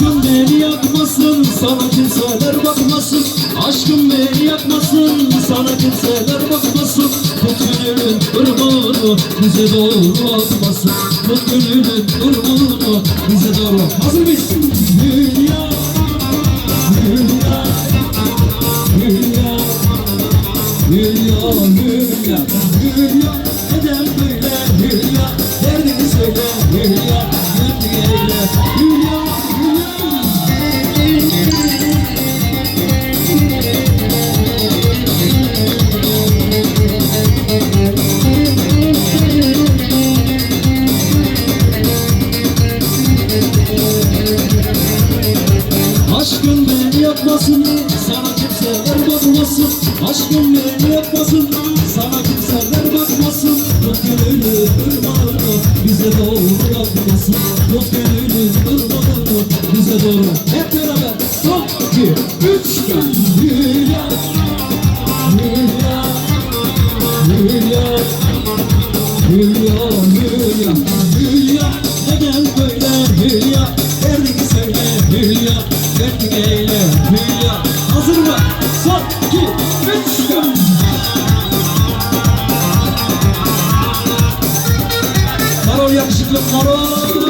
beni yakmasın Sana kimseler bakmasın. Aşkım beni yakmasın Sana kimseler bakmasın. Tut gönlün ırmağını Bize doğru atmasın. Tut gönlün ırmağını Bize doğru. Hazır mıyız? Dünya Dünya Dünya Hülya, Hülya, Hülya Neden böyle? Hülya Yakmasın Sana kimseler bakmasın Aşkın beni yakmasın Sana kimseler bakmasın Yok gönlünü ırmağını Bize doğru yakmasın Yok gönlünü ırmağını Bize doğru. Hep beraber Son iki Üç Hülya Hülya Hülya Hülya Hülya Eyle Hülya Hazır mı? Son iki üç yakışıklı marol